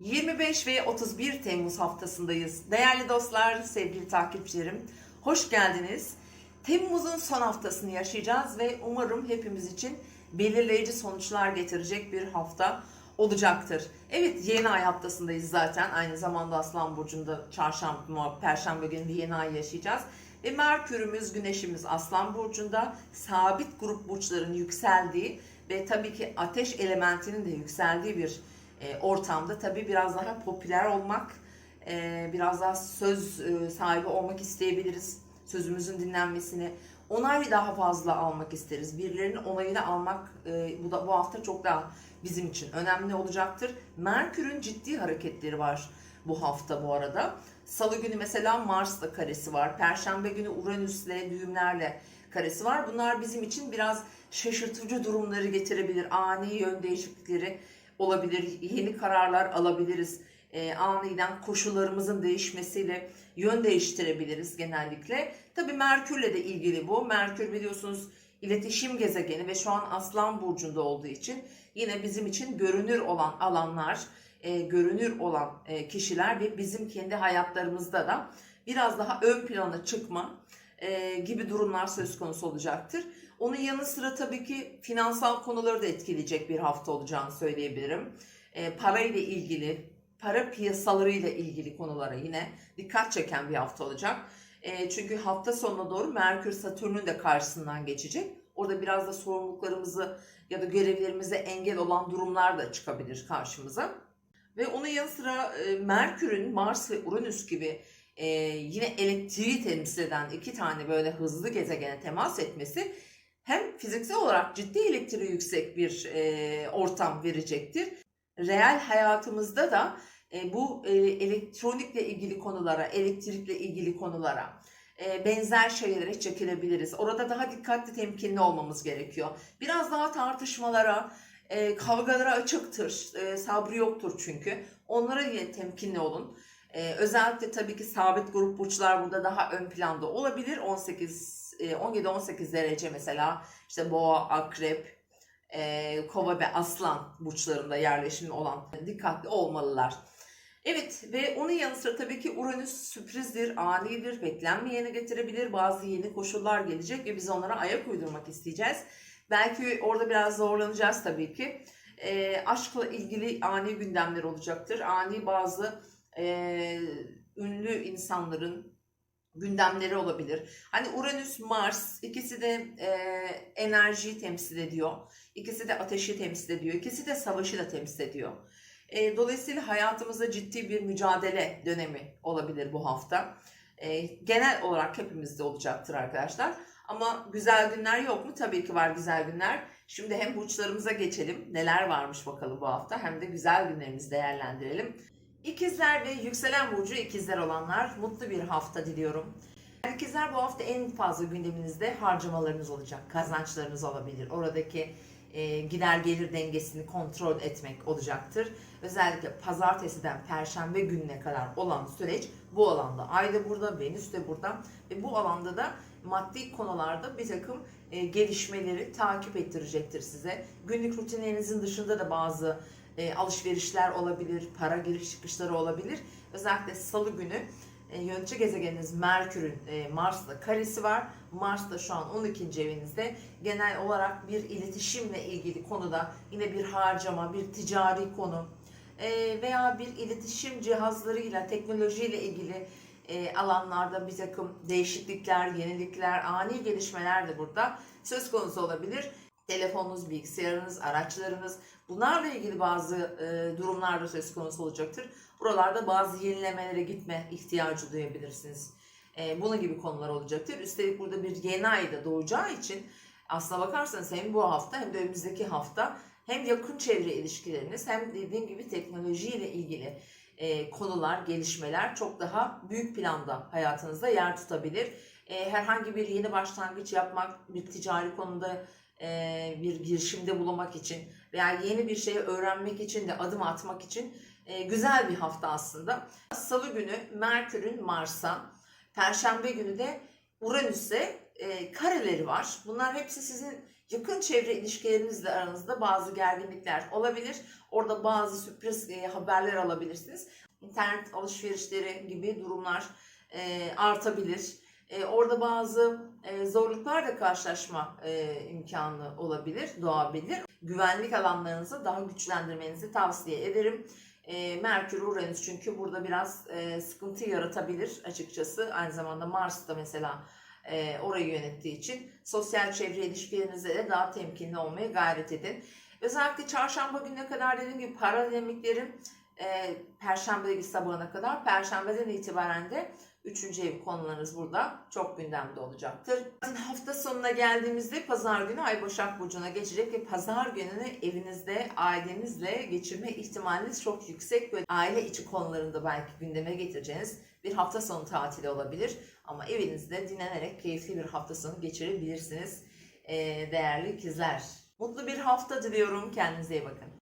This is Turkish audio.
25 ve 31 Temmuz haftasındayız. Değerli dostlar, sevgili takipçilerim, hoş geldiniz. Temmuz'un son haftasını yaşayacağız ve umarım hepimiz için belirleyici sonuçlar getirecek bir hafta olacaktır. Evet, yeni ay haftasındayız zaten. Aynı zamanda Aslan Burcu'nda çarşamba, perşembe günü bir yeni ay yaşayacağız. Ve Merkürümüz, Güneşimiz Aslan Burcu'nda sabit grup burçların yükseldiği ve tabii ki ateş elementinin de yükseldiği bir e, ortamda tabii biraz daha popüler olmak, e, biraz daha söz e, sahibi olmak isteyebiliriz. Sözümüzün dinlenmesini, onay daha fazla almak isteriz. Birilerinin onayını almak e, bu da bu hafta çok daha bizim için önemli olacaktır. Merkür'ün ciddi hareketleri var bu hafta bu arada. Salı günü mesela Mars'la karesi var. Perşembe günü Uranüs'le, düğümlerle karesi var. Bunlar bizim için biraz şaşırtıcı durumları getirebilir. Ani yön değişiklikleri olabilir. Yeni kararlar alabiliriz. E, aniden koşullarımızın değişmesiyle yön değiştirebiliriz genellikle. Tabii Merkür'le de ilgili bu. Merkür biliyorsunuz iletişim gezegeni ve şu an Aslan Burcu'nda olduğu için yine bizim için görünür olan alanlar, e, görünür olan e, kişiler ve bizim kendi hayatlarımızda da biraz daha ön plana çıkma e, gibi durumlar söz konusu olacaktır. Onun yanı sıra tabii ki finansal konuları da etkileyecek bir hafta olacağını söyleyebilirim. E, parayla ilgili, para piyasalarıyla ilgili konulara yine dikkat çeken bir hafta olacak. E, çünkü hafta sonuna doğru Merkür Satürn'ün de karşısından geçecek. Orada biraz da sorumluluklarımızı ya da görevlerimize engel olan durumlar da çıkabilir karşımıza. Ve onun yanı sıra e, Merkür'ün Mars ve Uranüs gibi e, yine elektriği temsil eden iki tane böyle hızlı gezegene temas etmesi hem fiziksel olarak ciddi elektriği yüksek bir e, ortam verecektir. Reel hayatımızda da e, bu e, elektronikle ilgili konulara, elektrikle ilgili konulara e, benzer şeylere çekilebiliriz. Orada daha dikkatli, temkinli olmamız gerekiyor. Biraz daha tartışmalara, e, kavgalara açıktır. E, sabrı yoktur çünkü. Onlara yine temkinli olun. E, özellikle tabii ki sabit grup burçlar burada daha ön planda olabilir. 18 e, 17-18 derece mesela işte boğa, akrep, e, kova ve aslan burçlarında yerleşimi olan dikkatli olmalılar. Evet ve onun yanı sıra tabii ki Uranüs sürprizdir, anidir, beklenmeyeni getirebilir. Bazı yeni koşullar gelecek ve biz onlara ayak uydurmak isteyeceğiz. Belki orada biraz zorlanacağız tabii ki. E, aşkla ilgili ani gündemler olacaktır. Ani bazı e, ünlü insanların gündemleri olabilir. Hani Uranüs, Mars ikisi de e, enerjiyi temsil ediyor. İkisi de ateşi temsil ediyor. İkisi de savaşı da temsil ediyor. E, dolayısıyla hayatımızda ciddi bir mücadele dönemi olabilir bu hafta. E, genel olarak hepimizde olacaktır arkadaşlar. Ama güzel günler yok mu? Tabii ki var güzel günler. Şimdi hem burçlarımıza geçelim. Neler varmış bakalım bu hafta. Hem de güzel günlerimizi değerlendirelim. İkizler ve yükselen burcu ikizler olanlar mutlu bir hafta diliyorum. İkizler bu hafta en fazla gündeminizde harcamalarınız olacak, kazançlarınız olabilir. Oradaki e, gider gelir dengesini kontrol etmek olacaktır. Özellikle pazartesiden perşembe gününe kadar olan süreç bu alanda. Ay da burada, Venüs de burada ve bu alanda da maddi konularda bir takım e, gelişmeleri takip ettirecektir size. Günlük rutinlerinizin dışında da bazı e, alışverişler olabilir, para giriş çıkışları olabilir. Özellikle salı günü e, yönetici gezegeniniz Merkür'ün e, Mars'la karesi var. Mars da şu an 12. evinizde. Genel olarak bir iletişimle ilgili konuda yine bir harcama, bir ticari konu e, veya bir iletişim cihazlarıyla, teknolojiyle ilgili e, alanlarda bir takım değişiklikler, yenilikler, ani gelişmeler de burada söz konusu olabilir. Telefonunuz, bilgisayarınız, araçlarınız bunlarla ilgili bazı e, durumlar da söz konusu olacaktır. Buralarda bazı yenilemelere gitme ihtiyacı duyabilirsiniz. E, bunun gibi konular olacaktır. Üstelik burada bir yeni ay da doğacağı için aslına bakarsanız hem bu hafta hem de önümüzdeki hafta hem yakın çevre ilişkileriniz hem dediğim gibi teknolojiyle ilgili e, konular, gelişmeler çok daha büyük planda hayatınızda yer tutabilir. E, herhangi bir yeni başlangıç yapmak, bir ticari konuda e, bir girişimde bulunmak için veya yeni bir şey öğrenmek için de adım atmak için güzel bir hafta aslında. Salı günü Merkür'ün Mars'a, Perşembe günü de Uranüs'e e, kareleri var. Bunlar hepsi sizin Yakın çevre ilişkilerinizle aranızda bazı gerginlikler olabilir. Orada bazı sürpriz haberler alabilirsiniz. İnternet alışverişleri gibi durumlar artabilir. E, orada bazı e, zorluklarla karşılaşma e, imkanı olabilir, doğabilir. Güvenlik alanlarınızı daha güçlendirmenizi tavsiye ederim. E, Merkür Uranüs çünkü burada biraz e, sıkıntı yaratabilir açıkçası. Aynı zamanda Mars da mesela e, orayı yönettiği için sosyal çevre ilişkilerinizde de daha temkinli olmaya gayret edin. Özellikle çarşamba gününe kadar dediğim gibi para dinamiklerin e, perşembe sabahına kadar, perşembeden itibaren de Üçüncü ev konularınız burada çok gündemde olacaktır. Hafta sonuna geldiğimizde pazar günü Ay Başak Burcu'na geçecek ve pazar gününü evinizde ailenizle geçirme ihtimaliniz çok yüksek ve aile içi konularında belki gündeme getireceğiniz bir hafta sonu tatili olabilir. Ama evinizde dinlenerek keyifli bir hafta sonu geçirebilirsiniz değerli ikizler. Mutlu bir hafta diliyorum. Kendinize iyi bakın.